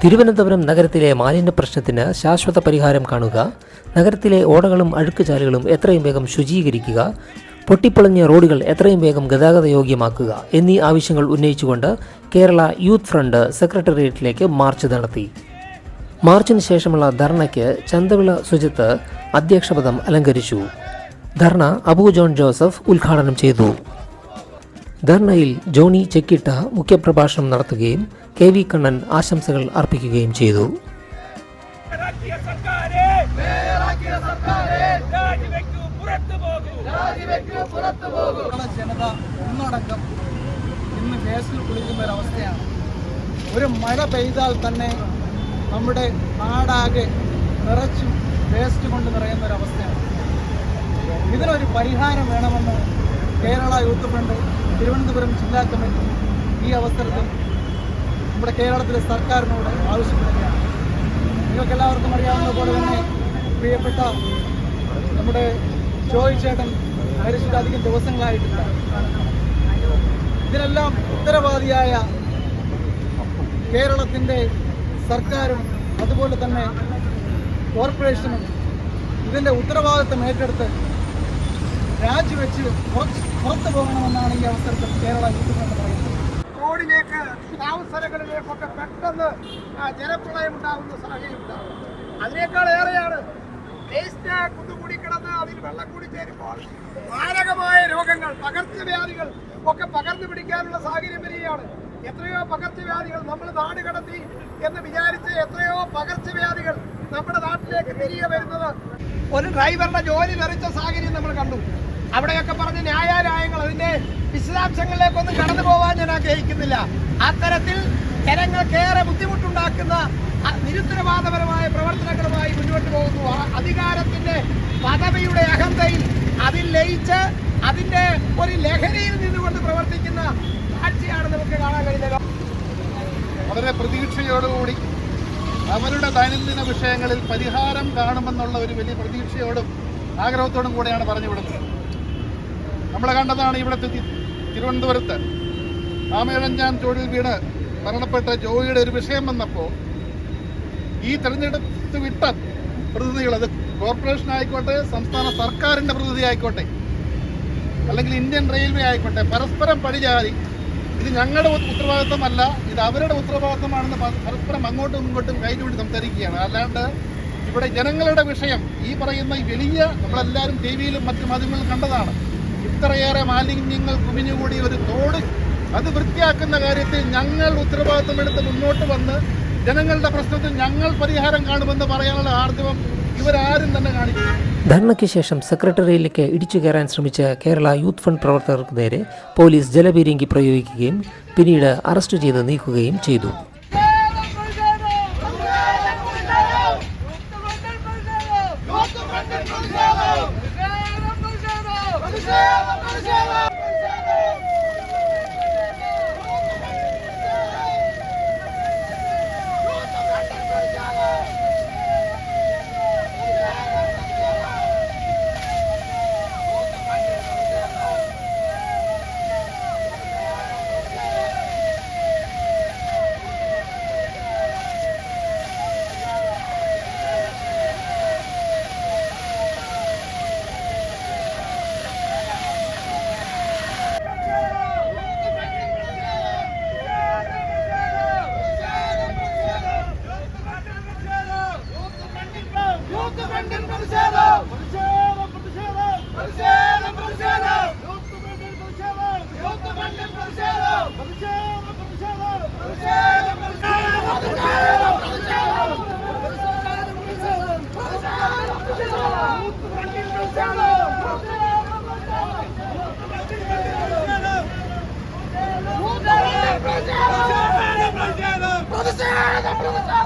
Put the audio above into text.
തിരുവനന്തപുരം നഗരത്തിലെ മാലിന്യ പ്രശ്നത്തിന് ശാശ്വത പരിഹാരം കാണുക നഗരത്തിലെ ഓടകളും അഴുക്കുചാലുകളും എത്രയും വേഗം ശുചീകരിക്കുക പൊട്ടിപ്പൊളിഞ്ഞ റോഡുകൾ എത്രയും വേഗം ഗതാഗതയോഗ്യമാക്കുക എന്നീ ആവശ്യങ്ങൾ ഉന്നയിച്ചുകൊണ്ട് കേരള യൂത്ത് ഫ്രണ്ട് സെക്രട്ടേറിയറ്റിലേക്ക് മാർച്ച് നടത്തി. മാർച്ചിന് ശേഷമുള്ള ധർണയ്ക്ക് ചന്തവിള സുജിത്ത് അധ്യക്ഷപദം അലങ്കരിച്ചു. ധർണ അബു ജോൺ ജോസഫ് ഉദ്ഘാടനം ചെയ്തു. ധർണയിൽ ജോണി ചെക്കിട്ട മുഖ്യപ്രഭാഷണം നടത്തുകയും കെ വി കണ്ണൻ ആശംസകൾ അർപ്പിക്കുകയും ചെയ്തു. ജനത ഒന്നടങ്കം ഇന്ന് കുളിക്കുന്ന ഒരവസ്ഥയാണ് ഒരു മഴ പെയ്താൽ തന്നെ നമ്മുടെ നാടാകെ നിറച്ചും വേസ്റ്റ് കൊണ്ട് നിറയുന്ന ഒരവസ്ഥയാണ് ഇതിനൊരു പരിഹാരം വേണമെന്ന് കേരള യൂത്ത് ഫ്രണ്ട് തിരുവനന്തപുരം ജില്ലാ കമ്മിറ്റി ഈ അവസരത്തിൽ നമ്മുടെ കേരളത്തിലെ സർക്കാരിനോട് ആവശ്യപ്പെടുകയാണ്. നിങ്ങൾക്ക് എല്ലാവർക്കും അറിയാവുന്ന പോലെ തന്നെ പ്രിയപ്പെട്ട നമ്മുടെ ജോയ് ചേട്ടൻ മരിച്ചിട്ട് അധികം ദിവസങ്ങളായിട്ടില്ല. ഇതിനെല്ലാം ഉത്തരവാദിയായ കേരളത്തിന്റെ സർക്കാരും അതുപോലെ തന്നെ കോർപ്പറേഷനും ഇതിന്റെ ഉത്തരവാദിത്തം ഏറ്റെടുത്ത് രാജിവെച്ച് പുറത്ത് പുറത്തു പോകണമെന്നാണ് ഈ അവസരത്തിൽ കേരള യൂത്ത് ഫ്രണ്ട് പറയുന്നത്. റോഡിലേക്ക് അവസരങ്ങളിലേക്കൊക്കെ പെട്ടെന്ന് ജലപ്രളയം ഉണ്ടാകുന്ന സാഹചര്യം ഉണ്ടാകും. അതിനേക്കാൾ ഏറെയാണ് വേസ്റ്റ് കുന്നുകൂടി കിടന്ന് അതിൽ വെള്ളം കൂടി ചേരുമ്പോൾ മാരകമായ രോഗങ്ങൾ പകർച്ചവ്യാധികൾ ഒക്കെ പകർന്നു പിടിക്കാനുള്ള സാഹചര്യം വരികയാണ്. എത്രയോ പകർച്ചവ്യാധികൾ നമ്മൾ നാട് കടത്തി എന്ന് വിചാരിച്ച് എത്രയോ പകർച്ചവ്യാധികൾ നമ്മുടെ നാട്ടിലേക്ക് തിരികെ വരുന്നത് ഒരു ഡ്രൈവറുടെ ജോലി തെറിച്ച സാഹചര്യം നമ്മൾ കണ്ടു. അവിടെയൊക്കെ പറഞ്ഞ ന്യായാലയങ്ങൾ അതിന്റെ വിശദാംശങ്ങളിലേക്കൊന്നും കടന്നു പോകാൻ ഞാൻ ആഗ്രഹിക്കുന്നില്ല. അത്തരത്തിൽ ജനങ്ങൾക്കേറെ ബുദ്ധിമുട്ടുണ്ടാക്കുന്ന നിരുത്തരവാദപരമായ പ്രവർത്തനങ്ങളുമായി മുന്നോട്ട് പോകുന്നു. അധികാരത്തിന്റെ പദവിയുടെ അഹന്തയിൽ അതിൽ ലയിച്ച് അതിന്റെ ഒരു ലഹരിയിൽ നിന്നുകൊണ്ട് പ്രവർത്തിക്കുന്ന കാഴ്ചയാണ് നമുക്ക് കാണാൻ കഴിയുന്നത്. വളരെ പ്രതീക്ഷയോടുകൂടി അവരുടെ ദൈനംദിന വിഷയങ്ങളിൽ പരിഹാരം കാണുമെന്നുള്ള ഒരു വലിയ പ്രതീക്ഷയോടും ആഗ്രഹത്തോടും കൂടെയാണ് പറഞ്ഞു വിടുന്നത് നമ്മൾ കണ്ടതാണ് ഇവിടുത്തെ തിരുവനന്തപുരത്ത്. ആമയിഴഞ്ചാൻ തൊഴിൽ വീണ് മരണപ്പെട്ട ജോയിയുടെ ഒരു വിഷയം വന്നപ്പോൾ ഈ തെരഞ്ഞെടുത്ത് വിട്ട പ്രതിനിധികൾ അത് കോർപ്പറേഷൻ ആയിക്കോട്ടെ സംസ്ഥാന സർക്കാരിന്റെ പ്രതിനിധി ആയിക്കോട്ടെ അല്ലെങ്കിൽ ഇന്ത്യൻ റെയിൽവേ ആയിക്കോട്ടെ പരസ്പരം പഴിചാരി ഇത് ഞങ്ങളുടെ ഉത്ത- ഉത്തരവാദിത്വമല്ല ഇത് അവരുടെ ഉത്തരവാദിത്വമാണെന്ന് പരസ്പരം അങ്ങോട്ടും ഇങ്ങോട്ടും കൈചൂടി സംസാരിക്കുകയാണ്. അല്ലാണ്ട് ഇവിടെ ജനങ്ങളുടെ വിഷയം ഈ പറയുന്ന വലിയ നമ്മളെല്ലാവരും ടി വിയിലും മറ്റു മാധ്യമങ്ങളിലും കണ്ടതാണ്. ഇത്രയേറെ മാലിന്യങ്ങൾ കുമിഞ്ഞുകൂടി ഒരു തോട്. അത് വൃത്തിയാക്കുന്ന കാര്യത്തിൽ ഞങ്ങൾ ഉത്തരവാദിത്തമെടുത്ത് മുന്നോട്ട് വന്ന് ജനങ്ങളുടെ പ്രശ്നത്തിൽ ഞങ്ങൾ പരിഹാരം കാണുമെന്ന് പറയാനുള്ള ആർജവം ഇവരാരും തന്നെ കാണിക്കുന്നു ധർണയ്ക്ക് ശേഷം സെക്രട്ടറിയിലേക്ക് ഇടിച്ചു കയറാൻ ശ്രമിച്ച കേരള യൂത്ത് ഫണ്ട് പ്രവർത്തകർക്ക് നേരെ പോലീസ് ജലപീരങ്കി പ്രയോഗിക്കുകയും പിന്നീട് അറസ്റ്റ് ചെയ്ത് നീക്കുകയും ചെയ്തു. ਪੰਜਾਬ ਪੰਜਾਬ Produção! Produção!